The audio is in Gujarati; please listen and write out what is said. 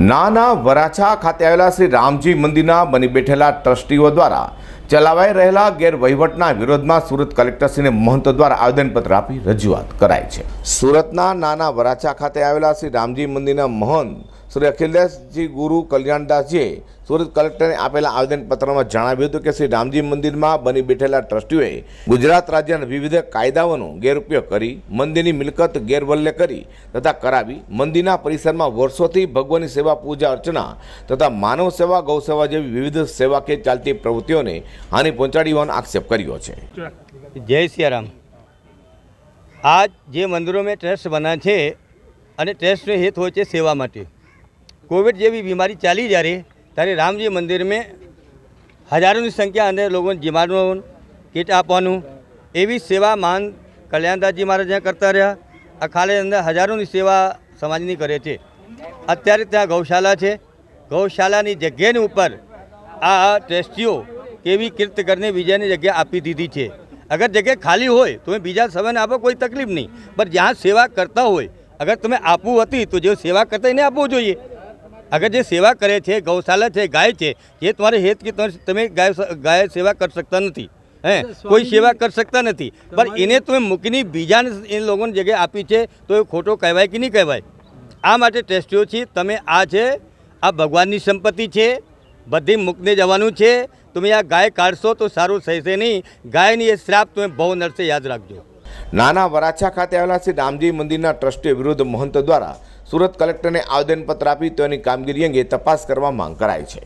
નાના વરાછા ખાતે આવેલા શ્રી રામજી મંદિરના બની બેઠેલા ટ્રસ્ટીઓ દ્વારા ચલાવાઈ રહેલા ગેરવહીવટના વિરોધમાં સુરત કલેક્ટરશ્રીને મહંત દ્વારા આવેદનપત્ર આપી રજૂઆત કરાઈ છે. સુરતના નાના વરાછા ખાતે આવેલા શ્રી રામજી મંદિરના મહંત શ્રી અખિલેશજી ગુરુ કલ્યાણદાસજીએ સુરત કલેક્ટરને આપેલા આવેદનપત્રમાં જણાવ્યું હતું કે શ્રી રામજી મંદિરમાં બની બેઠેલા ટ્રસ્ટીઓએ ગુજરાત રાજ્યના વિવિધ કાયદાઓનો ગેરઉપયોગ કરી, મંદિરની મિલકત ગેરવલ્લે કરી તથા કરાવી મંદિરના પરિસરમાં વર્ષોથી ભગવાનની સેવા પૂજા અર્ચના તથા માનવ સેવા, ગૌ સેવા જેવી વિવિધ સેવાકીય ચાલતી પ્રવૃત્તિઓને હાનિ પહોંચાડી હોવાનો આક્ષેપ કર્યો છે. જય સિયારામ. આજ જે મંદિરો મેં ટ્રસ્ટ બના છે અને ટ્રસ્ટનો હેત હોય છે સેવા માટે. કોવિડ જેવી બીમારી ચાલી જ્યારે, ત્યારે રામજી મંદિર મેં હજારોની સંખ્યા અને લોકોને જીમાડવાનું, કીટ આપવાનું, એવી સેવા માન કલ્યાણદાસજી મહારાજ કરતા રહ્યા અખાડે અંદર હજારોની સેવા સમાજની કરે છે. અત્યારે ત્યાં ગૌશાલા છે. ગૌશાલાની જગ્યાની ઉપર આ ટ્રસ્ટીઓ કેવી કીર્ત કરીને બીજાની જગ્યા આપી દીધી છે. અગર જગ્યા ખાલી હોય તો બીજા સમયને આપો કોઈ તકલીફ નહીં. પણ જ્યાં સેવા કરતા હોય અગર તમે આપવું હતી તો જે સેવા કરતા એને આપવું જોઈએ. અગર જે સેવા કરે છે ગૌશાલા છે ગાય છે એ તમારે હેત કે તમે- તમે ગાય ગાય સેવા કરી શકતા નથી. હે? કોઈ સેવા કરી શકતા નથી. પણ એને તમે મૂકીને બીજાને એ લોકોની જગ્યાએ આપી છે તો એ ખોટો કહેવાય કે નહીં કહેવાય? આ માટે ટ્રસ્ટીઓ છે. તમે આ છે આ ભગવાનની સંપત્તિ છે, બધી મૂકને જવાનું છે. તમે આ ગાય કાઢશો તો સારું થશે નહીં. ગાયની એ શ્રાપ તમે બહુ નડશે યાદ રાખજો. નાના વરાછા ખાતે આવેલા શ્રી રામજી મંદિરના ટ્રસ્ટી વિરુદ્ધ મહંત દ્વારા સુરત કલેક્ટરને આવેદનપત્ર આપી તેની કામગીરી અંગે તપાસ કરવા માંગ કરાઈ છે.